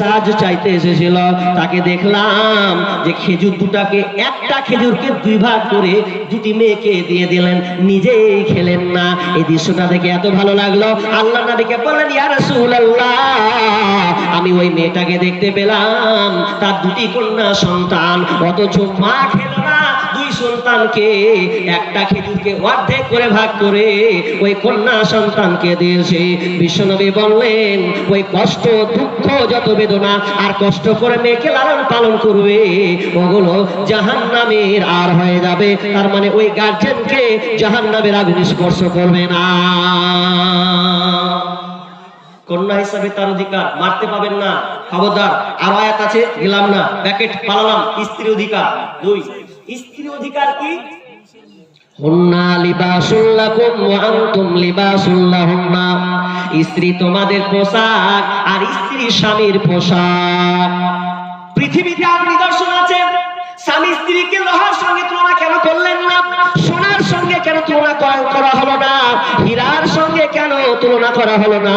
সাহায্য চাইতে এসেছিল। তাকে দেখলাম যে খেজুর দুটাকে, একটা খেজুরকে দুই ভাগ করে দুটি মেয়েকে দিয়ে দিলেন। নিজেই খেলেন না। এই দৃশ্যটা দেখে এত ভালো লাগল। আল্লাহ নবীকে বললেন, ইয়া আমি ওই মেয়েটাকে দেখতে পেলাম। তার দুটি কন্যা সন্তান, অথচ মা খেলো সন্তানকে একটা খেজুরকে অর্ধেক করে ভাগ করে ওই কন্যা সন্তানকে দিয়েছে। বিশ্বনবী বললেন, ওই কষ্ট, দুঃখ, যত বেদনা আর কষ্ট করে মেয়েকে লালন পালন করবে, ওগুলো জাহান নামের আর হয়ে যাবে। তার মানে ওই গার্জেনকে জাহান নামের আগুন স্পর্শ করবে না। কন্যা হিসাবে তার অধিকার, মারতে পাবেন না। খবরদার, আর আয়াত আছে, গেলাম না, প্যাকেট পালালাম স্ত্রী অধিকার। দুই স্ত্রী অধিকার কি? স্ত্রী তোমাদের পোশাক আর স্ত্রী স্বামীর পোশাক। পৃথিবীতে আর নিদর্শন আছে? স্বামী স্ত্রীকে লোহার সঙ্গে তুলনা কেন করলেন না? সোনার সঙ্গে কেন তুলনা করা হলো না? হীরার সঙ্গে কেন তুলনা করা হলো না?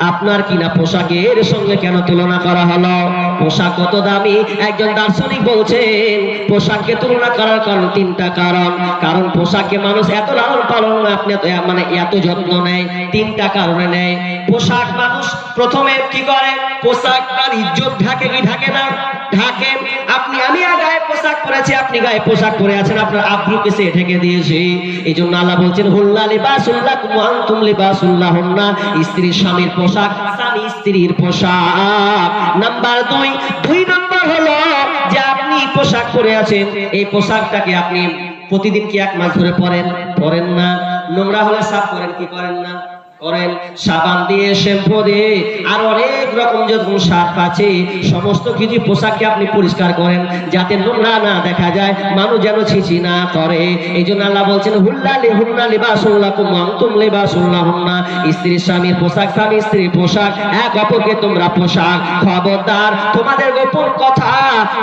আপনার কিনা পোশাকের সঙ্গে কেন তুলনা করা হলো? পোশাক কত দামি? একজন দার্শনিক বলছেন, পোশাককে তুলনা করার কারণ তিনটা কারণ। কারণ পোশাককে মানুষ এত লালন পালন, আপনি মানে এত যত্ন নেয়, তিনটা কারণে নেয়। পোশাক মানুষ প্রথমে কি করে? পোশাক তার ইজ্জত ঢাকে কি ঢাকে না? ঢাকে পোশাক আপনি গায়ে পোশাক পরে আছেন, আপনার আব্রুকে সে ঢেকে দিয়েছে। এই জন্য আল্লাহ বলছেন, হুল্লা লিবাসুল্লাহ কুমান্তুম লিবাসুল্লাহ হুন্না স্ত্রী স্বামীর পোশাক, স্বামী স্ত্রীর পোশাক। নাম্বার দুই দুই নাম্বার হলো যে আপনি পোশাক পরে আছেন, এই পোশাকটাকে আপনি প্রতিদিন কি এক মাস ধরে পরেন? পরেন না। নোংরা হলে সাফ করেন, কি করেন না? করেন, সাবান দিয়ে, শ্যাম্পু দিয়ে, আর অনেক রকম যখন সার্ফ আছে সমস্ত কিছু পোশাককে আপনি পরিষ্কার করেন, যাতে নোংরা না দেখা যায়, মানুষ যেন ছিছি না করে। এই জন্য আল্লাহ বলছেন, হুল্লালি হুন্না লিবাসুল্লাহ কুমাম তুম লিবাসুল্লাহ হুন্না স্ত্রীর স্বামীর পোশাক, স্বামী স্ত্রীর পোশাক, এক অপরকে তোমরা পোশাক, খবরদার। তোমাদের গোপন কথা,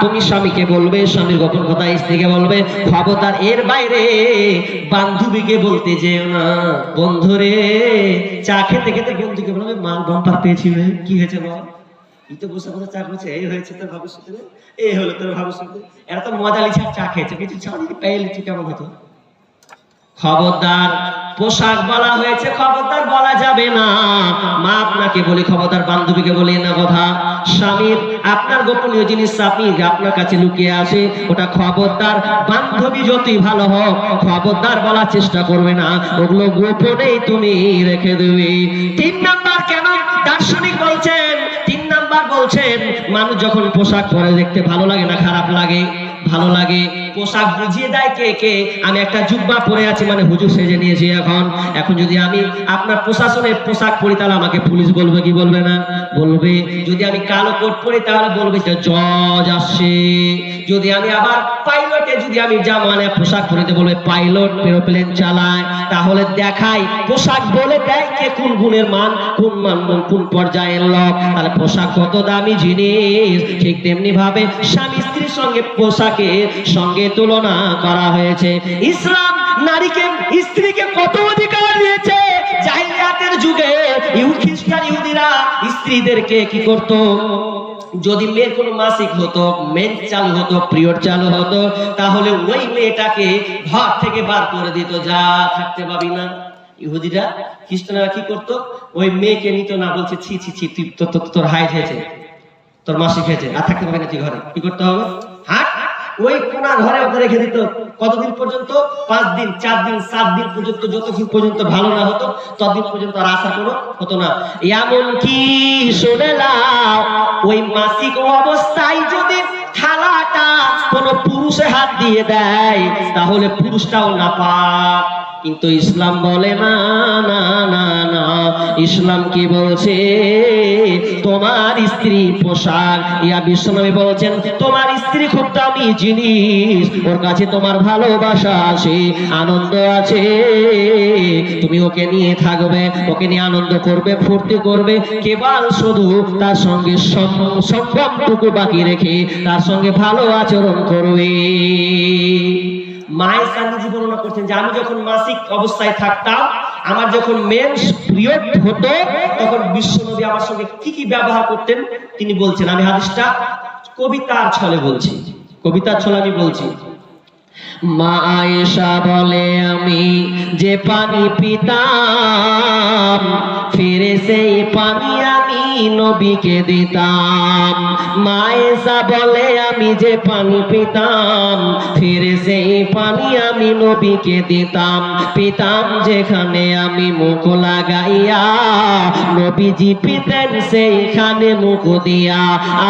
তুমি স্বামীকে বলবে, স্বামীর গোপন কথা স্ত্রীকে বলবে, খবরদার, এর বাইরে বান্ধবীকে বলতে যেও না। বন্ধুরে চা খেতে খেতে বন্ধুকে বললাম মা বাম্পার পেয়েছি কি হয়েছে বল? এই তো বসে বসে চা করছে এই হয়েছে তোর ভবিষ্যতে রে, এই হলো তোর ভবিষ্যতে। এরা তো মজা লিছে চা খেয়েছে কিছু চা পেয়ে লিচু কেমন হতো খবরদার, পোশাক বলা হয়েছে, খবরদার বলা যাবে না। মা আপনাকে বলি, খবরদার বান্ধবীকে বলি, না কথা স্বামীর আপনার গোপনীয় জিনিস স্বামী আপনার কাছে লুকিয়ে আসে ওটা খবরদার বান্ধবী যতই ভালো হোক, খবরদার বলার চেষ্টা করবে না। ওগুলো গোপনেই তুমি রেখে দেবে। তিন নাম্বার কেন? দার্শনিক বলছেন, তিন নাম্বার বলছেন, মানুষ যখন পোশাক পরে দেখতে ভালো লাগে না, খারাপ লাগে। ভালো লাগে। পোশাক বুঝিয়ে দেয় কে কে? আমি একটা জুব্বা পরে আছি মানে হুজুর সেজে নিয়েছি এখন। এখন যদি আমি আপনার প্রশাসনের পোশাক পরি, তাহলে আমাকে পুলিশ বলবে, কি বলবে না? বলবে, যদি আমি কালো কোট পরি, তাহলে বলবে যে জজ আসছে। যদি আমি আবার পাইলটে, যদি আমি জামানে পোশাক পরিতে বলবে, পাইলট এরোপ্লেন চালায়। তাহলে দেখাই, পোশাক বলে দেয় কে কোন গুণের মান, কোন মান, কোন পর্যায়ের লোক। তাহলে পোশাক কত দামি জিনিস? ঠিক তেমনি ভাবে স্বামী সঙ্গে পোশাকের সঙ্গে তুলনা করা হয়েছে। ইসলাম নারীকে, স্ত্রীকে কত অধিকার দিয়েছে? জাহিলিয়াতের যুগে ইউ খ্রিস্টান, ইহুদিরা স্ত্রীদেরকে কি করতো? যদি মেয়ের কোনো মাসিক হতো, মেন চালু হতো, পিরিয়ড চালু হতো, তাহলে ওই মেয়েটাকে ঘর থেকে বার করে দিত, যা থাকতে পাবি না। ইহুদিরা, খ্রিস্টানরা কি করতো? ওই মেয়েকে নিত না, বলছে, ছি ছি ছি, তুই তোর হাইট হয়েছে। তোর মাসিক হয়েছে আর থাকতে পারবে না তুই ঘরে। কি করতে হবে? হাট। ওই কোনা ঘরে ওকে রেখে দিত। কতদিন পর্যন্ত? পাঁচ দিন, চার দিন, সাত দিন পর্যন্ত, যতক্ষণ পর্যন্ত ভালো না হতো, ততদিন পর্যন্ত আর আশা কোনো হতো না। এমন কি শুনে ওই মাসিক অবস্থায় যদি থালাটা কোন পুরুষে হাত দিয়ে দেয়, তাহলে পুরুষটাও না পাক কিন্তু ইসলাম বলে না না না না। ইসলাম কি বলছে? তোমার স্ত্রী পোশাক। ইয়া বিশ্বনবী বলছেন, তোমার স্ত্রী খুব দামি জিনিস। ওর কাছে তোমার ভালোবাসা আছে, আনন্দ আছে। তুমি ওকে নিয়ে থাকবে, ওকে নিয়ে আনন্দ করবে, ফুর্তি করবে। কেবল শুধু তার সঙ্গে সম- সম্ভবটুকু বাকি রেখে তার সঙ্গে ভালো আচরণ করবে। মায়ের স্বামীজি বর্ণনা করছেন যে আমি যখন মাসিক অবস্থায় থাকতাম, আমার যখন মেন্স পিরিয়ড হতো, তখন বিশ্বনবী আমার সঙ্গে কি কি ব্যবহার করতেন, তিনি বলছেন, আমি হাদিসটা কবিতার ছলে বলছি, কবিতার ছলে আমি বলছি। মা আয়েশা বলে, আমি যে পানি পিতাম, ফিরে সেই পানি আমি নবীকে দিতাম। মা আয়েশা বলে, আমি যে পানি পিতাম, ফিরে সেই পানি আমি নবীকে দিতাম। পিতাম যেখানে আমি মুখ লাগাইয়া, নবীজি পিতেন সেইখানে মুখ দিয়া।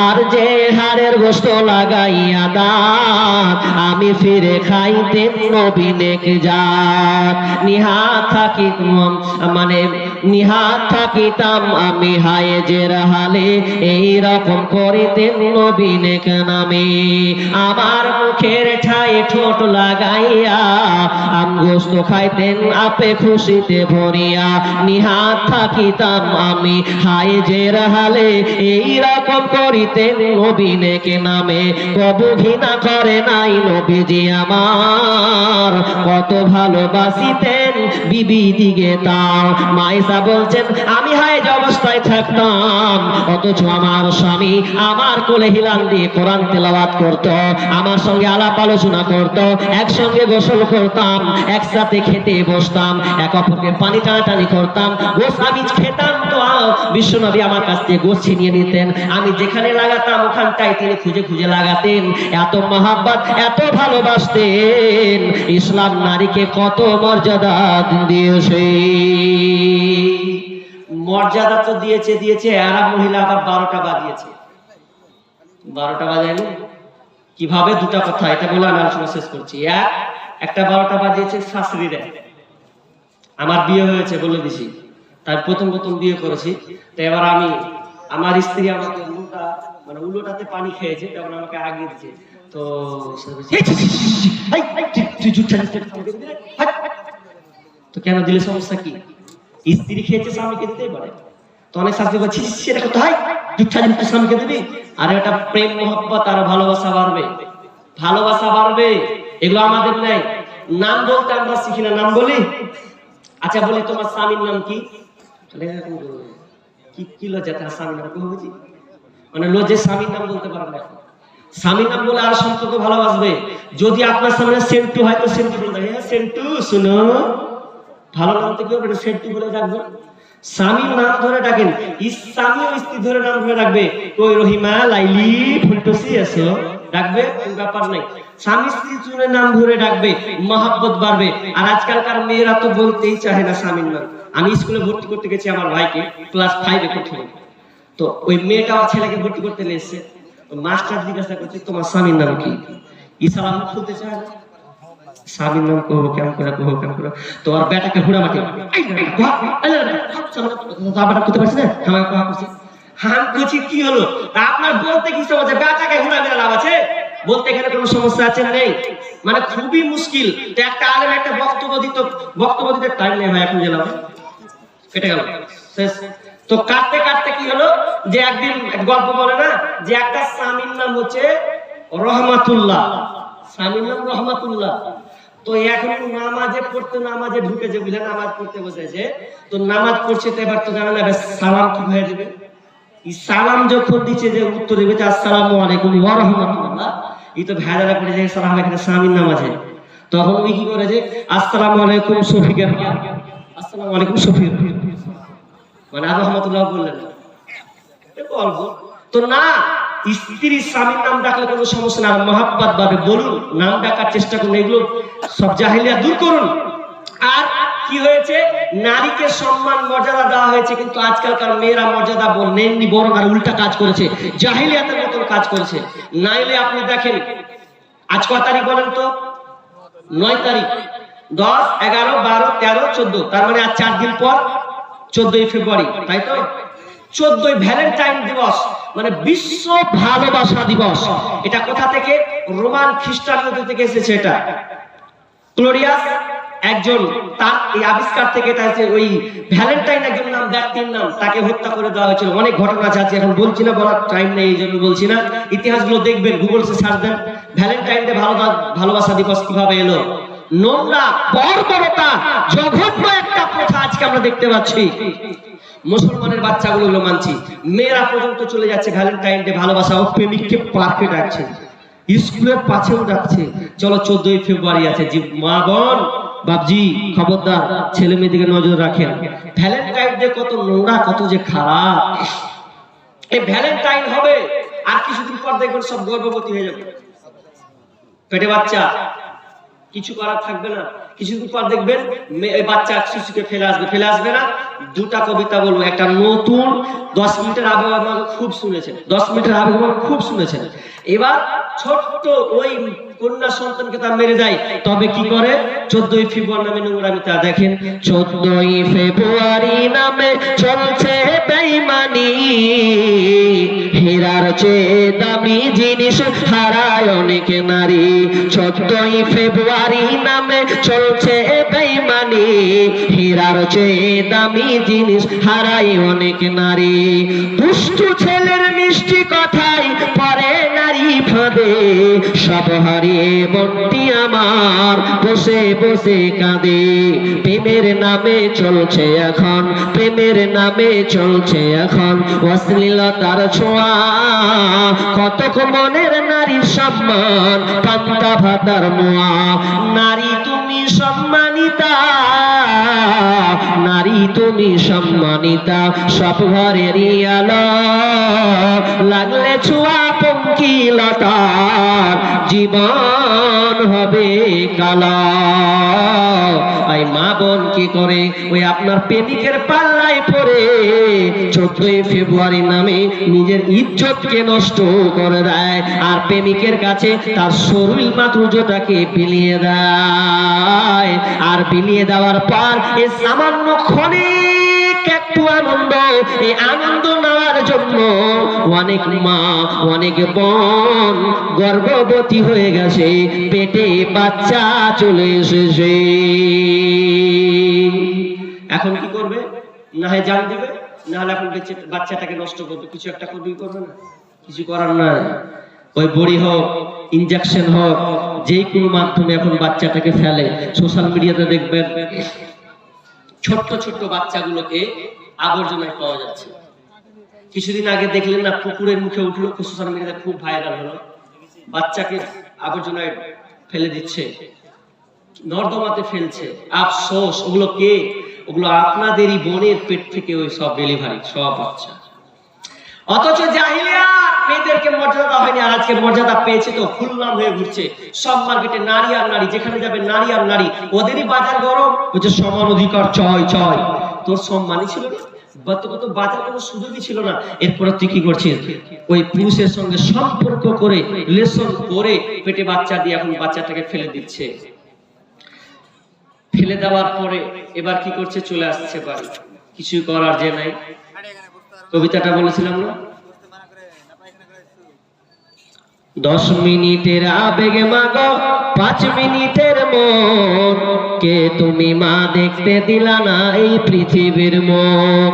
আর যে হাড়ের গোস্ত লাগাইয়া দাঁত আমি ফিরে খাইতেন নবীনেক যাত নিহাত থাকিতাম মানে নিহাত থাকিতাম আমি হায়ে যে হালে এই রকম করিতেন নবীনেক নামে। আমার মুখের ঠাই ঠোঁট লাগাইয়া আম গোস্ত খাইতেন আপে খুশিতে ভরিয়া। নিহাত থাকিতাম আমি হায় যে হালে এই রকম করিতেন নবীনেকে নামে। কবু ঘৃণা করে নাই নবীজি আমার, কত ভালোবাসিতেন বিবি দিকে তার মাইসা বলছেন, আমি হায় যে অবস্থায় থাকতাম, অথচ আমার স্বামী আমার কোলে হিলান দিয়ে কোরআন তেলাওয়াত করত, আমার সঙ্গে আলাপ আলোচনা করত, একসঙ্গে গোসল করতাম, একসাথে খেতে বসতাম, এক অপরকে পানি টানাটানি করতাম, গোস আমি খেতাম তো বিশ্বনবী আমার কাছ থেকে গোস ছিনিয়ে নিতেন। আমি যেখানে লাগাতাম ওখানটাই তিনি খুঁজে খুঁজে লাগাতেন। এত মহাব্বত, এত ভালোবাসতেন। ইসলাম নারীকে কত মর্যাদা দিয়েছে মর্যাদা তো দিয়েছে দিয়েছে মহিলা আবার বারোটা বাজিয়েছে বারোটা বাজায়নি কীভাবে দুটা কথা এটা বলে আমি আলোচনা শেষ করছি এক একটা বারোটা বাজিয়েছে শাশুড়িরা আমার বিয়ে হয়েছে বলে দিছি তার প্রথম প্রথম বিয়ে করেছি তো এবার আমি আমার স্ত্রী আমাকে উল্টা মানে উল্টোটাতে পানি খেয়েছে তখন আমাকে আগে দিচ্ছে তো তো কেন দিলে সমস্যা কি? স্ত্রী খেয়েছে স্বামীকে দিতেই পারে। তো অনেক শাস্তি বলছি সেটা কোথায় দুঃখা দিন স্বামীকে দিবি আর এটা প্রেম মোহব্বত আর ভালোবাসা বাড়বে। ভালোবাসা বাড়বে এগুলো আমাদের নেই। নাম বলতে আমরা শিখি না নাম বলি। আচ্ছা বলি তোমার স্বামীর নাম কি। কি কি লজ্জা তার স্বামীর নাম কেউ বুঝি? মানে লজ্জে স্বামীর নাম বলতে পারবে না। স্বামীর নাম বলে আর সম্পর্ক ভালোবাসবে। যদি আপনার সামনে সেন্টু হয় তো সেন্টু বলতে "হ্যাঁ, সেন্টু শুনো। ভালো নাম থেকে হবে? সেন্টু বলে ডাকবেন স্বামীর নাম ধরে ডাকেন। স্বামী ও স্ত্রী ধরে নাম ধরে ডাকবে কই রহিমা, লাইলি, ফুলটসি, এসো। ডাকবে কোনো ব্যাপার নাই স্বামী স্ত্রী জুড়ে নাম ধরে ডাকবে। মহাব্বত বাড়বে। আর আজকালকার মেয়েরা তো বলতেই চাহে না স্বামীর নাম। আমি স্কুলে ভর্তি করতে গেছি আমার ভাইকে। ক্লাস ফাইভে পড়তে তো ওই মেয়েটা আমার ছেলেকে ভর্তি করতে নিয়ে এসেছে। মাস্টার জিজ্ঞাসা করছে, তোমার স্বামীর নাম কি? ইসালাম খুলতে চায় না। স্বামীর নাম কহো কেমন করে কহো কেমন করে। তোমার বেটাকে হুড়া মাটি। করতে পারছি না? কহা করছে। করছি, কি হলো? আপনার বলতে কি সমস্যা বেটাকে হুড়া লাভ আছে? বলতে এখানে কোনো সমস্যা আছে না নেই? মানে খুবই মুশকিল। একটা আলেম একটা বক্তব্য দিত, বক্তব্য দিতে টাইম নেই ভাই, এখন গেলাম। কেটে গেল। শেষ। তো কাটতে কাটতে কি হলো? যে একদিন গল্প বলে না, যে একটা স্বামীর নাম হচ্ছে রহমাতুল্লাহ। স্বামীর নাম রহমাতুল্লাহ। তো এখন নামাজে পড়তে, নামাজে ঢুকেছে বুঝলে নামাজ পড়তে বসেছে, তো নামাজ পড়ছে তো এবার তো জানা যাবে সালাম কি হয়ে যাবে? সালাম যখন দিচ্ছে যে উত্তর দেবে যে আসসালামু আলাইকুম ওয়া এই তো ভেড়ারা করে যে সালাম এখানে স্বামীর নাম আছে তখন ওই কি করে যে, আসসালামু আলাইকুম শফিকের আসসালামু আলাইকুম শফিক মানে আর রহমতুল্লাহ বললেন। এ তো না স্ত্রী স্বামীর নাম ডাকলে কোনো সমস্যা না মহাব্বাত ভাবে বলুন, নাম ডাকার চেষ্টা করুন, এগুলো সব জাহিলিয়া দূর করুন। আর কি হয়েছে? নারীকে সম্মান, মর্যাদা দেওয়া হয়েছে, কিন্তু আজকালকার মেয়েরা মর্যাদা বল- নেননি, বরং আর উল্টা কাজ করেছে। জাহিলিয়াতের মতন কাজ করেছে। নাইলে আপনি দেখেন, আজ ক তারিখ বলেন তো? নয় তারিখ। দশ, এগারো, বারো, তেরো, চোদ্দ। তার মানে আর চার দিন পর চোদ্দই ফেব্রুয়ারি, তাই তো? চোদ্দই ভ্যালেন্টাইন দিবস মানে বিশ্ব ভালোবাসা দিবস। এটা কোথা থেকে? রোমান খ্রিস্টানদের থেকে এসেছে এটা। ক্লোরিয়াস একজন, তার এই আবিষ্কার থেকে এটা হচ্ছে ওই ভ্যালেন্টাইন একজন নাম ব্যক্তির নাম, তাকে হত্যা করে দেওয়া হয়েছিল। অনেক ঘটনা আছে এখন বলছি না, বলার টাইম নেই, এই জন্য বলছি না। ইতিহাসগুলো দেখবেন গুগল সে সার্চ দেন, ভ্যালেন্টাইন ডে ভালো ভালোবাসা দিবস কীভাবে এলো। নোংরা, বর্বরতা, জঘন্য একটা প্রথা আজকে আমরা দেখতে পাচ্ছি। মুসলমানের বাচ্চাগুলো গুলো মানছি। মেয়েরা পর্যন্ত চলে যাচ্ছে ভ্যালেন্টাইন ডে ভালোবাসা, ও প্রেমিককে পার্কে ডাকছে স্কুলের পাশেও ডাকছে চলো চোদ্দই ফেব্রুয়ারি আছে, যে মা বোন বাবজি খবরদার, ছেলে মেয়েদিকে নজর রাখেন। ভ্যালেন্টাইন ডে কত নোংরা, কত যে খারাপ। এই ভ্যালেন্টাইন হবে, আর কিছুদিন পর দেখবেন সব গর্ভবতী হয়ে যাবে। পেটে বাচ্চা কিছু করার থাকবে না। কিছুদিন পর দেখবেন বাচ্চা শিশুকে ফেলে আসবে ফেলে আসবে না। দুটা কবিতা বলব। একটা নতুন, দশ মিনিটের আবেগ আমাকে খুব শুনেছেন। দশ মিনিটের আবেগ আমাকে খুব শুনেছেন। এবার ছোট্ট ওই কন্যা সন্তানকে তার মেরে দেয়। তবে কি করে? চোদ্দই ফেব্রুয়ারি নামে নোংরামিতা দেখেন। চোদ্দই ফেব্রুয়ারি নামে চলছে বেইমানি। হীরার চেয়ে দামি জিনিস হারায় অনেক নারী। চোদ্দই ফেব্রুয়ারি নামে চলছে বেইমানি হীরার চেয়ে দামি জিনিস হারায় অনেক নারী। দুষ্টু ছেলের মিষ্টি কথাই পরে নারী ফাঁদে সব হারিয়ে মনটি আমার বসে বসে কাঁদে। প্রেমের নামে চলছে এখন, প্রেমের নামে চলছে এখন। অশ্লীলতার ছোঁয়া, কতক মনের নারীর সম্মান, পান্তা ভাতার মোয়া। নারী তুমি সম্মানিতা নারী তুমি সম্মানিতা সব ঘরেরই আলো লাগলে ছোঁয়া পঙ্কিলতার জীবন হবে কালা। আই মা বোন, কি করে? ওই আপনার প্রেমিকের পাল্লায় পড়ে চোদ্দই ফেব্রুয়ারি নামে নিজের ইজ্জতকে নষ্ট করে দেয় আর প্রেমিকের কাছে তার শরীর মাতুর্যটাকে বিলিয়ে দেয়। আর বিলিয়ে দেওয়ার পর এ সামান্য ক্ষণিক একটু আনন্দ, এই আনন্দ নেওয়ার জন্য অনেক মা, অনেক বোন গর্ভবতী হয়ে গেছে, পেটে বাচ্চা চলে এসেছে। এখন কি করবে? না হয় জান দিবে, না হলে এখন বাচ্চাটাকে নষ্ট করবে। কিছু একটা করবে না। কিছু করার নাই। ওই বড়ি হোক ইনজেকশন হোক, যেই কোনো মাধ্যমে এখন বাচ্চাটাকে ফেলে সোশ্যাল মিডিয়াতে দেখবেন ছোট্ট ছোট্ট বাচ্চাগুলোকে আবর্জনায় পাওয়া যাচ্ছে। কিছুদিন আগে দেখলেন না, পুকুরের মুখে উঠল সোশ্যাল মিডিয়াতে খুব ভাইরাল হলো। বাচ্চাকে আবর্জনায় ফেলে দিচ্ছে, নর্দমাতে ফেলছে। আফসোস, ওগুলো কে? ওগুলো আপনাদেরই বোনের পেট থেকে ওই সব ডেলিভারি সব বাচ্চা। অথচ জাহিলিয়া মেয়েদেরকে মর্যাদা হয়নি, আর আজকে মর্যাদা পেয়েছে তো ফুললাম হয়ে ঘুরছে। সব মার্কেটে নারী আর নারী, যেখানে যাবে নারী আর নারী, ওদেরই বাজার গরম। হচ্ছে সমান অধিকার চয় চয় তোর সম্মানই ছিল তো কোনো সুযোগই ছিল না। এরপরে তুই কি করছিস? ওই পুরুষের সঙ্গে সম্পর্ক করে রিলেশন করে পেটে বাচ্চা দিয়ে এখন বাচ্চাটাকে ফেলে দিচ্ছে। ফেলে দেওয়ার পরে এবার কি করছে? চলে আসছে বাড়ি। কিছু করার যে নাই। কবিতাটা বলেছিলাম না? দশ মিনিটের আবেগে মাগো, পাঁচ মিনিটের মন। কে তুমি মা দেখতে দিলা না এই পৃথিবীর মন?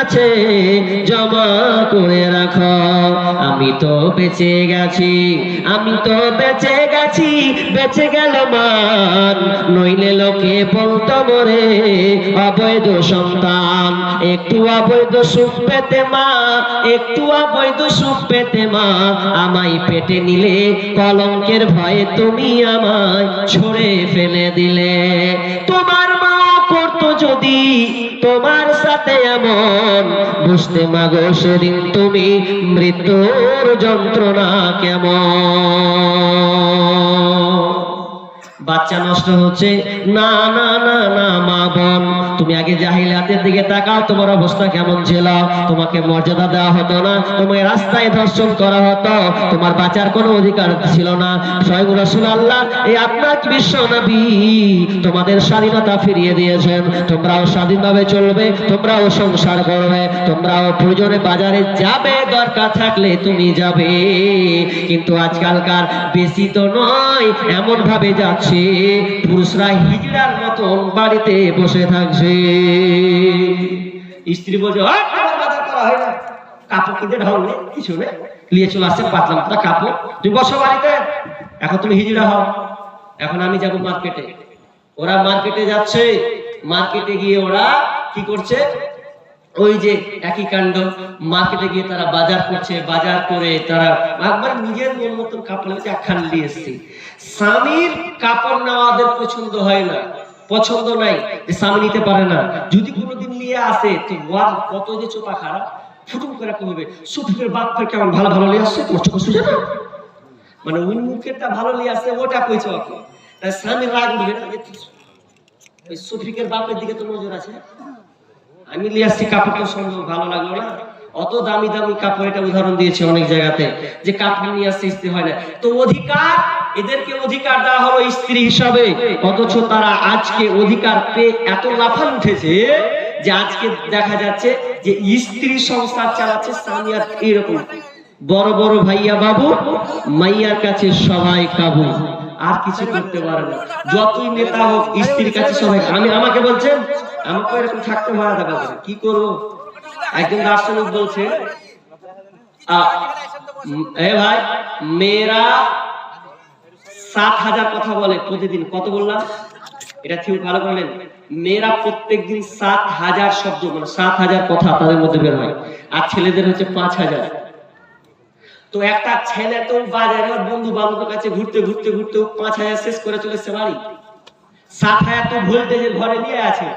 কাছে জমা করে রাখো। আমি তো বেঁচে গেছি, আমি তো বেঁচে গেছি, বেঁচে গেল মান। নইলে লোকে বলতো মরে অবৈধ সন্তান, একটু অবৈধ সুখ পেতে মা, একটু অবৈধ সুখ পেতে মা। আমায় পেটে নিলে কলঙ্কের ভয়ে তুমি আমায় ছড়ে ফেলে দিলে। তোমার যদি তোমার সাথে এমন বুঝতে মাগো সেদিন তুমি মৃত্যুর যন্ত্রণা কেমন? বাচ্চা নষ্ট হচ্ছে। না না না না, মা বোন, তুমি আগে জাহিলাতের দিকে তাকাও, তোমার অবস্থা কেমন ছিল? তোমাকে মর্যাদা দেওয়া হতো না তোমাকে রাস্তায় ধর্ষণ করা হতো। তোমার বাঁচার কোনো অধিকার ছিল না। স্বয়ং রসুল আল্লাহ, এই আপনার বিশ্ব নবী, তোমাদের স্বাধীনতা ফিরিয়ে দিয়েছেন। তোমরাও স্বাধীনভাবে চলবে, তোমরাও সংসার করবে, তোমরাও প্রয়োজনে বাজারে যাবে, দরকার থাকলে তুমি যাবে। কিন্তু আজকালকার বেশি তো নয় এমন ভাবে যাচ্ছে পুরুষরা হিজড়ার মতন বাড়িতে বসে থাকছে। স্ত্রী বলছে "ওই, তোমার বাজার করা হয় না। কাপড় কিনতে ঢল কিছু নেই। নিয়ে চলে আসছে পাতলাম পাতলা কাপড়। তুমি বাড়িতে। এখন তুমি হও। এখন আমি যাব মার্কেটে ওরা মার্কেটে যাচ্ছে। মার্কেটে গিয়ে ওরা কি করছে? ওই যে একই কাণ্ড, মার্কেটে গিয়ে তারা বাজার করছে, বাজার করে তারা একবার নিজের মন মতন কাপড় নিয়েছে একখান নিয়ে এসছে। স্বামীর কাপড় নেওয়াদের পছন্দ হয় না। পছন্দ নাই যে স্বামী নিতে পারে না। যদি কোনোদিন নিয়ে আসে, তো ওয়ার কত যে চোপা খারাপ। ফুটুম করে কমবে সুফিকের বাপ ফের কেমন ভালো ভালো নিয়ে আসছে? চোখ সুজে না মানে ওই মুখেরটা ভালো নিয়ে আসছে ওটা কইছে ওকে। স্বামী রাগ উঠবে না সুফিকের বাপের দিকে তো নজর আছে। আমি আসছি কাপড়টা সুন্দর ভালো লাগল না? অত দামি দামি কাপড়, এটা উদাহরণ দিয়েছে অনেক জায়গাতে, যে কাপড় নিয়ে আসছে স্ত্রী হয় না। তো অধিকার, এদেরকে অধিকার দেওয়া হলো স্ত্রী হিসাবে, অথচ তারা আজকে অধিকার পেয়ে এত লাফান উঠেছে যে আজকে দেখা যাচ্ছে যে স্ত্রী সংসার চালাচ্ছে স্বামী এরকম বড় বড় ভাইয়া বাবু, মাইয়ার কাছে সবাই কাবু আর কিছু করতে পারে না যতই নেতা হোক স্ত্রীর কাছে সবাই আমি আমাকে বলছেন আমাকে এরকম থাকতে পারা দেখা যাবে কি করব একজন দার্শনিক বলছে এ ভাই মেয়েরা সাত হাজার কথা বলে প্রতিদিন কত বললাম এটা ঠিক ভালো করলেন মেয়েরা প্রত্যেকদিন সাত হাজার শব্দ মানে সাত হাজার কথা তাদের মধ্যে বের হয় আর ছেলেদের হচ্ছে পাঁচ হাজার তো একটা ছেলে তো বাজারে ওর বন্ধু বান্ধবের কাছে ঘুরতে ঘুরতে ঘুরতে পাঁচ হাজার শেষ করে চলেছে বাড়ি। সাত হাজার তো ভোল্টেজের ঘরে নিয়ে আছে।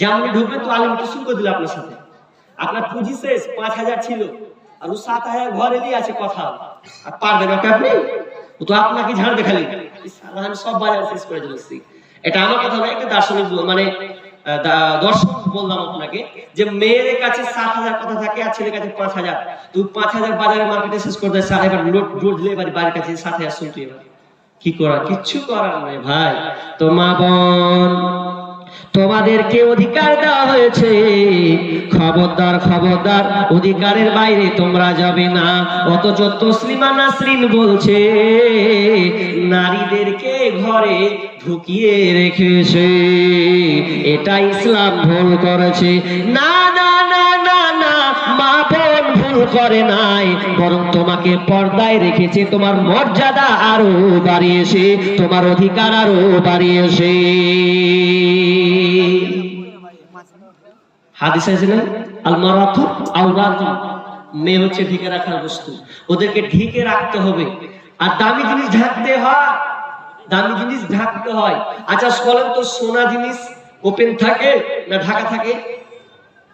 যেমন ঢুকবে তো আলিম তো শুরু করে দিল আপনার সাথে। আপনার পুঁজি শেষ, পাঁচ হাজার ছিল। আর ও সাত হাজার ঘরে নিয়ে আছে কথা। আর পারবেন ওকে আপনি? ও তো আপনাকে ঝাড় দেখালি আমি সব বাজার শেষ করে চলেছি। এটা আমার কথা নয়, একটা দার্শনিক মানে দর্শক বললাম আপনাকে যে মেয়ের কাছে সাত হাজার কথা থাকে আর ছেলের কাছে পাঁচ হাজার। তুই পাঁচ হাজার বাজারে মার্কেটে শেষ করে দেয় সাত এবার লোড লোড দিলে এবার বাড়ির কাছে সাত হাজার শুনতে এবার কি করা? কিচ্ছু করার নয় ভাই। তো মা বোন তোমাদেরকে অধিকার দেওয়া হয়েছে। খবরদার খবরদার, অধিকারের বাইরে তোমরা যাবে না। অথচ তসলিমা নাসরিন বলছে, নারীদেরকে ঘরে ঢুকিয়ে রেখেছে। এটা ইসলাম ভুল করেছে। না না বোন করে নাই, বরং তোমাকে পর্দায় রেখেছে, তোমার মর্যাদা আরও বাড়িয়েছে, তোমার অধিকার আরও বাড়িয়েছে। হাদিস আছে না আল আওরাতু মেয়ে হচ্ছে ঢেকে রাখার বস্তু। ওদেরকে ঢেকে রাখতে হবে। আর দামি জিনিস ঢাকতে হয়। দামি জিনিস ঢাকতে হয়। আচ্ছা বলেন তো সোনা জিনিস ওপেন থাকে না ঢাকা থাকে?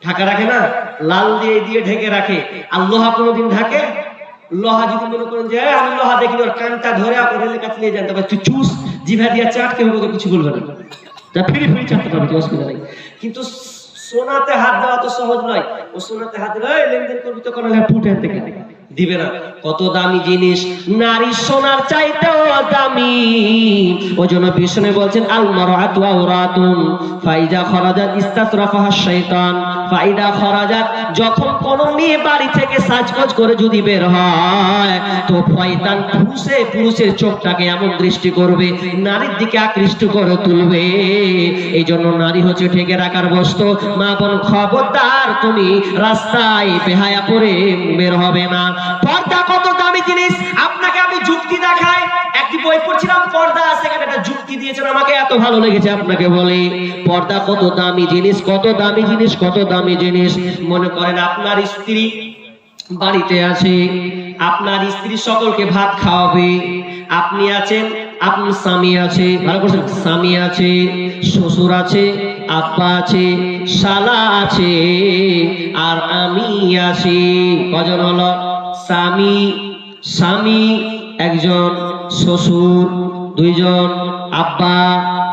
ঢাকা রাখে না? লাল দিয়ে দিয়ে ঢেকে রাখে। আর লোহা কোনোদিন ঢাকে? লোহা যদি মনে করেন যে আমি লোহা দেখি ওর কানটা ধরে আপনি রেলের কাছে নিয়ে যান। তুই চুস জিভা দিয়ে চাটকে হবে তো কিছু বলবে না। তা ফিরে ফিরে চাটতে পারবে অসুবিধা নেই। কিন্তু সোনাতে হাত দেওয়া তো সহজ নয়। ও সোনাতে হাত দেওয়া "এই, লেনদেন করবি তো কোনো ফুটে থেকে দিবে না। কত দামি জিনিস? নারী সোনার চাইতেও দামি। ওই জন্য বিষ্ণু বলছেন আল মারাতু আওরাতুন ফাইদা খরাজাত ইস্তাসরাফাহা শাইতান। ফাইদা খরাজাত যখন কোন মেয়ে বাড়ি থেকে সাজগোজ করে যদি বের হয়, তো শয়তান পুরুষে পুরুষের চোখটাকে এমন দৃষ্টি করবে, নারীর দিকে আকৃষ্ট করে তুলবে। এই জন্য নারী হচ্ছে ঠেকে রাখার বস্তু। মা বোন, খবরদার, তুমি রাস্তায় বেহায়া পরে বের হবে না। পর্দা জিনিস, আপনাকে আমি যুক্তি দেখাই। একটি বই পড়ছিলাম, পর্দা এখানে একটা যুক্তি দিয়েছেন আমাকে, এত ভালো লেগেছে আপনাকে পর্দা কত দামি জিনিস, কত দামি জিনিস, কত দামি জিনিস। মনে করেন আপনার স্ত্রী বাড়িতে আছে, আপনার স্ত্রী সকলকে ভাত খাওয়াবে। আপনি আছেন, আপনার স্বামী আছে, ভালো করছেন স্বামী আছে, শ্বশুর আছে আব্বা আছে, শালা আছে, আর আমি আছি। কজন হলো? স্বামী। স্বামী একজন শ্বশুর দুইজন আব্বা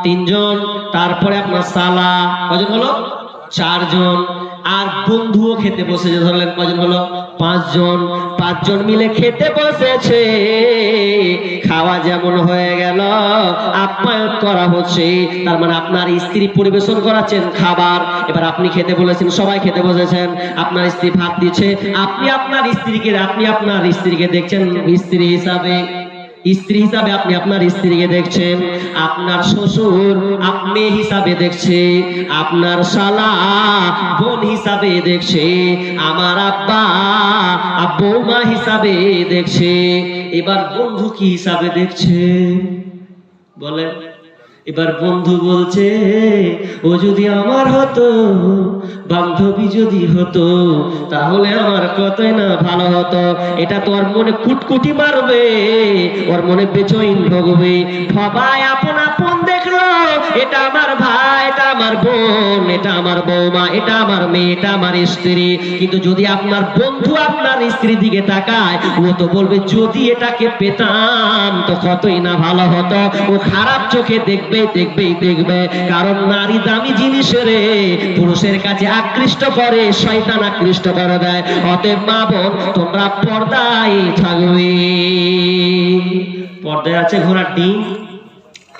তিনজন তারপরে আপনার সালা কজন হলো? চারজন। আর বন্ধুও খেতে বসেছে। ধরলেন কজন হলো? পাঁচজন। পাঁচজন মিলে খেতে বসেছে। খাওয়া যেমন হয়ে গেল, আপ্যায়ন করা হচ্ছে। তার মানে আপনার স্ত্রী পরিবেশন করাচ্ছেন খাবার। এবার আপনি খেতে বলেছেন, সবাই খেতে বসেছেন। আপনার স্ত্রী ভাত দিচ্ছে। আপনি আপনার স্ত্রীকে, আপনি আপনার স্ত্রীকে দেখছেন স্ত্রী হিসাবে। স্ত্রী হিসাবে আপনি আপনার স্ত্রীকে দেখছেন, আপনার শ্বশুর আপনি হিসাবে দেখছে, আপনার শালা বোন হিসাবে দেখছে, আমার আব্বা বৌমা হিসাবে দেখছে, এবার বন্ধু কি হিসাবে দেখছে? বলে এবার বন্ধু বলছে, ও যদি আমার হতো, বান্ধবী যদি হতো, তাহলে আমার কতই না ভালো হতো। এটা তো ওর মনে কুটকুটি মারবে, ওর মনে বেচইন ভগবে। সবাই আপন আপন দেখল, এটা আমার ভাই, এটা আমার বোন, এটা আমার বৌমা, এটা আমার মেয়ে, এটা আমার স্ত্রী। কিন্তু যদি আপনার বন্ধু আপনার দিকে তাকায়, ও তো বলবে, যদি এটাকে পেতাম, তো কতই না ভালো হতো। ও খারাপ চোখে দেখবে, দেখবেই দেখবে। কারণ নারী দামি পুরুষের কাছে আকৃষ্ট করে, শয়তান আকৃষ্ট করে দেয়। অতএব মা বোন, তোমরা পর্দায় থাকবে। পর্দায় আছে ঘোড়ার ডিম?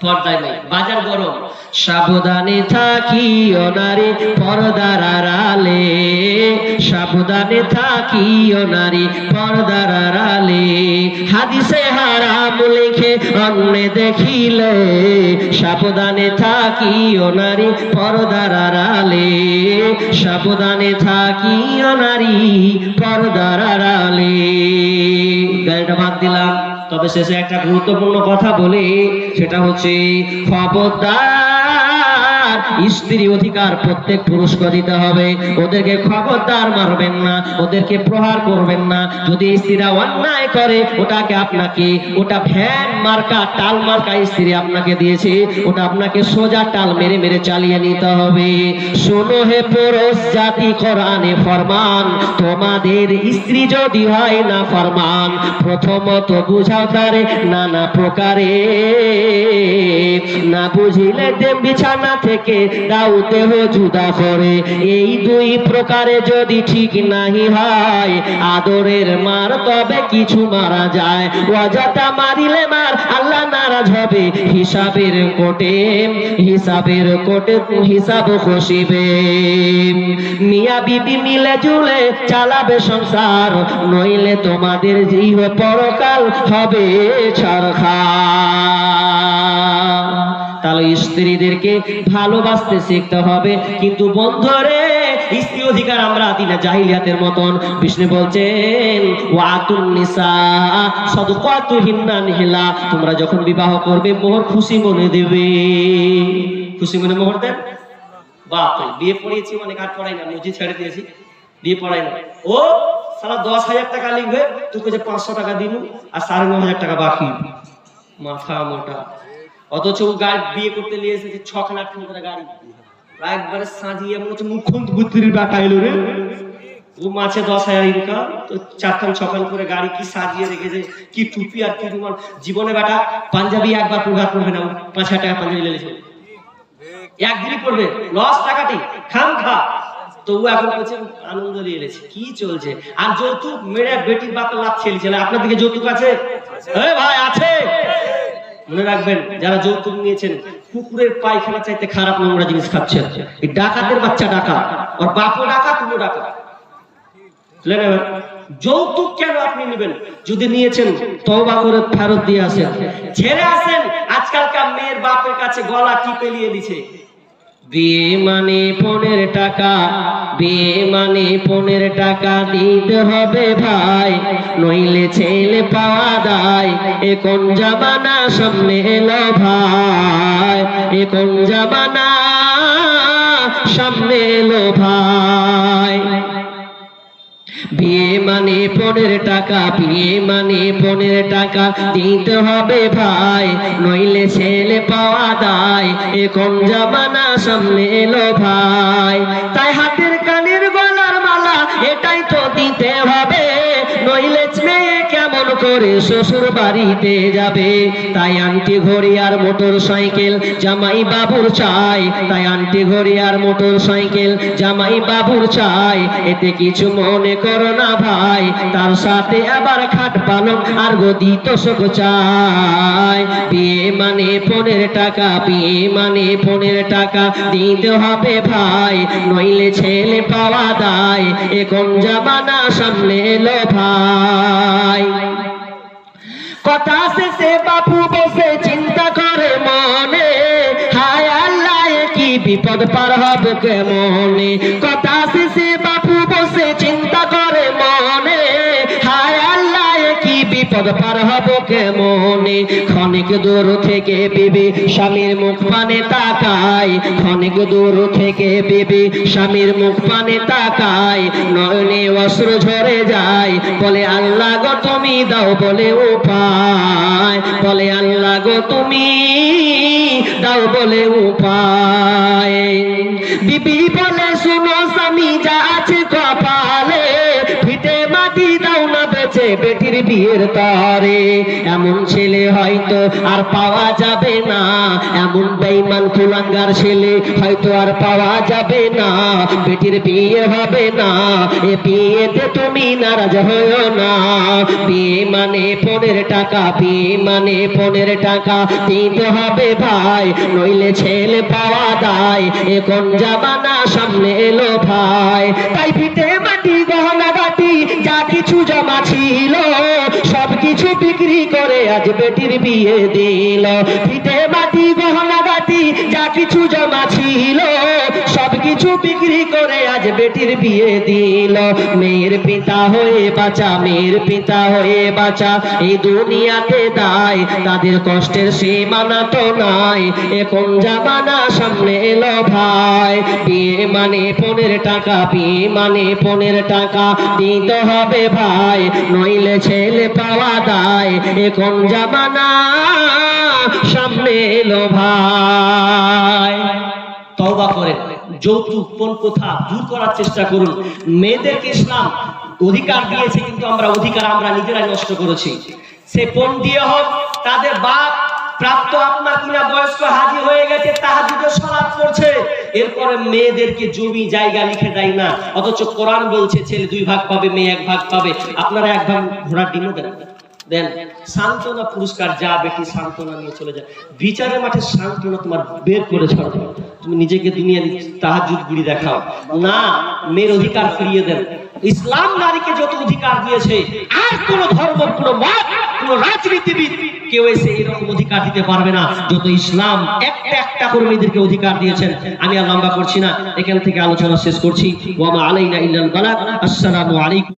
বাজার গরম। সাবধানে থাকি নারী, পর্দার আড়ালে। সাবধানে থাকি নারী, পর্দার আড়ালে। হাদিসে হারাম লিখে অন্য দেখিলে। সাবধানে থাকি নারী, পর্দার আড়ালে। সাবধানে থাকি নারী, পর্দার আড়ালে। গাড়িটা বাদ দিলাম। তবে শেষে একটা গুরুত্বপূর্ণ কথা বলি সেটা হচ্ছে খবরদার স্ত্রী অধিকার প্রত্যেক পুরুষকে দিতে হবে। ওদেরকে খবরদার মারবেন না, ওদেরকে প্রহার করবেন না। যদি স্ত্রীরা অন্যায় করে, ওটাকে আপনাকে, ওটা ভ্যান মার্কা, টাল মার্কা স্ত্রী আপনাকে দিয়েছে, ওটা আপনাকে সোজা টাল মেরে মেরে চালিয়ে নিতে হবে। শোনো হে পুরুষ জাতি, কোরআনে ফরমান, তোমাদের স্ত্রী যদি হয় না ফরমান, প্রথমত বুঝাও তারে নানা প্রকারে। না বুঝিলে দেব বিছানা থেকে দেহ জুদা করে। এই দুই প্রকারে যদি ঠিক নাহি হয়, আদরের মার তবে কিছু মারা যায়। অযথা মারিলে মার আল্লাহ নারাজ হবে, হিসাবের কোটে হিসাবের কোটে হিসাব খসিবে। মিয়া বিবি মিলে জুলে চালাবে সংসার, নইলে তোমাদের জীব পরকাল হবে ছাড়খা তাহলে স্ত্রীদেরকে ভালোবাসতে শিখতে হবে। কিন্তু বন্ধরে, স্ত্রী অধিকার আমরা দিলে জাহিলিয়াতের মতন। বিষ্ণু বলছেন, ওয়াতুন নিসা, সদকাতু হিন্না নিহিলা তোমরা যখন বিবাহ করবে, মোহর খুশি মনে দেবে। খুশি মনে মোহর দেন? বাপ বিয়ে পড়িয়েছি অনেক আর পড়াই না, মসজিদ ছেড়ে দিয়েছি, বিয়ে পড়াই না। ও সারা দশ হাজার টাকা লিখবে, তোকে যে পাঁচশো টাকা দিন আর সাড়ে ন হাজার টাকা বাকি। মাথা মোটা। অথচ ও গাড়ি বিয়ে করতে নিয়ে এসেছে ছখান আট খান করে গাড়ি একবারে সাজিয়ে মনে হচ্ছে মুখ্যমন্ত্রীর বাটা এলো রে। ও মাছে দশ হাজার ইনকাম তো চারখান ছখান করে গাড়ি কি সাজিয়ে রেখেছে কি টুপি আর কি রুমাল। জীবনে বেটা পাঞ্জাবি একবার প্রভাব করবে না পাঁচ হাজার টাকা পাঞ্জাবি লেগেছে একদিনই করবে লস টাকাটি খাম খা। তো ও এখন বলছে আনন্দ নিয়ে এনেছে কি চলছে? আর যৌতুক মেরে বেটির বাপের লাভ ছেলেছে আপনার দিকে যৌতুক আছে? ভাই আছে। মনে রাখবেন, যারা যৌতুক নিয়েছেন, কুকুরের পায়খানা চাইতে খারাপ নোংরা জিনিস খাচ্ছেন। এই ডাকাতের বাচ্চা ডাকা আর বাপও ডাকা তুমিও ডাকা যৌতুক কেন আপনি নেবেন? যদি নিয়েছেন তবা করে ফেরত দিয়ে আসেন। ছেড়ে আসেন, আজকালকার মেয়ের বাপের কাছে গলা টিপে নিয়ে দিছে। বিয়ে মানে পনেরো টাকা বিয়ে মানে পনেরো টাকা দিতে হবে ভাই। নইলে ছেলে পাওয়া দায় এ কোন জামানা সামনে এলো ভাই? এ কোন জামানা সামনে এলো ভাই? বিয়ে মানে পনেরো টাকা বিয়ে মানে পনেরো টাকা দিতে হবে ভাই। নইলে ছেলে পাওয়া দায়, এখন জামানা সামনে এলো ভাই। তাই হাতের কানের গলার মালা, এটাই তো দিতে হবে করে শ্বশুর বাড়িতে যাবে। তাই আন্টি ঘড়ি আর মোটর সাইকেল, জামাই বাবুর চাই। তাই আন্টি ঘড়ি আর মোটর সাইকেল, জামাই বাবুর চাই। এতে কিছু মনে করো না ভাই, তার সাথে আবার খাট পালং আর গদি তোষক চাই। বিয়ে মানে পনেরো টাকা, বিয়ে মানে পনেরো টাকা দিতে হবে ভাই, নইলে ছেলে পাওয়া দায়। এখন জামানা সামনে এলো ভাই। কথা শেষে বাপু বসে চিন্তা করে মনে। হায় আল্লাহ কি বিপদ পার হব কেমনে? কথা শেষে বাপু বসে চিন্তা করে মনে। কি পার হব কেমনে? ক্ষণিক দূর থেকে বিবি স্বামীর মুখ পানে তাকায়। ক্ষণিক দূর থেকে বিবি স্বামীর মুখ পানে তাকায়। নয়নে অস্ত্র ঝরে যায়। বলে, আল্লাহ গো, তুমি দাও বলে উপায়। বলে, আল্লাহ গো, তুমি দাও বলে উপায়। বিবি বলে, শুনো স্বামী, যা আছে বিয়ের তারে, এমন ছেলে হয়তো আর পাওয়া যাবে না। এমন বেইমান কুলাঙ্গার ছেলে হয়তো আর পাওয়া যাবে না। বেটির বিয়ে হবে না, এ বিয়েতে তুমি নারাজ হয়েও না। বিয়ে মানে পনেরো টাকা, বিয়ে মানে পনেরো টাকা দিতে হবে ভাই, নইলে ছেলে পাওয়া দায় এখন জামানা সামনে এলো ভাই, তাই ভিটে কিছু জমা ছিল সব কিছু বিক্রি করে আজ বেটির বিয়ে দিল। ফিটে মাটি গহনা যা কিছু জমা ছিল, সব কিছু বিক্রি করে আজ বেটির বিয়ে দিল। মেয়ের পিতা হয়ে বাঁচা, মেয়ের পিতা হয়ে বাঁচা, এই দুনিয়াতে দায়, তাদের কষ্টের সীমানা তো নাই। এখন জামানা সামনে এলো ভাই, বিয়ে মানে পনেরো টাকা, বিয়ে মানে পনেরো টাকা, দিতে হবে ভাই, নইলে ছেলে পাওয়া দায়। এখন জামানা সামনে এলো ভাই। করছে। এরপরে মেয়েদেরকে জমি জায়গা লিখে দেয় না। অথচ কোরআন বলছে, ছেলে দুই ভাগ পাবে, মেয়ে এক ভাগ পাবে। আপনারা এক ভাগ ঘোড়ার ডিমও দেন দেন সান্ত্বনা পুরস্কার, যা বেটি সান্ত্বনা নিয়ে চলে যায়। বিচারের মাঠে সান্ত্বনা তোমার বের করে ছাড়ো তুমি নিজেকে দুনিয়া তাহাজুদ গুড়ি দেখাও। না, মেয়ের অধিকার ফিরিয়ে দেন। ইসলাম নারীকে যত অধিকার দিয়েছে, আর কোন ধর্ম, কোন মত, কোন রাজনীতিবিদ কেউ এসে এরকম অধিকার দিতে পারবে না, যত ইসলাম একটা একটা করে মেয়েদেরকে অধিকার দিয়েছেন। আমি আর লম্বা করছি না। এখান থেকে আলোচনা শেষ করছি। ওয়ামা আলাইনা ইল্লাল আসসালামু আলাইকুম।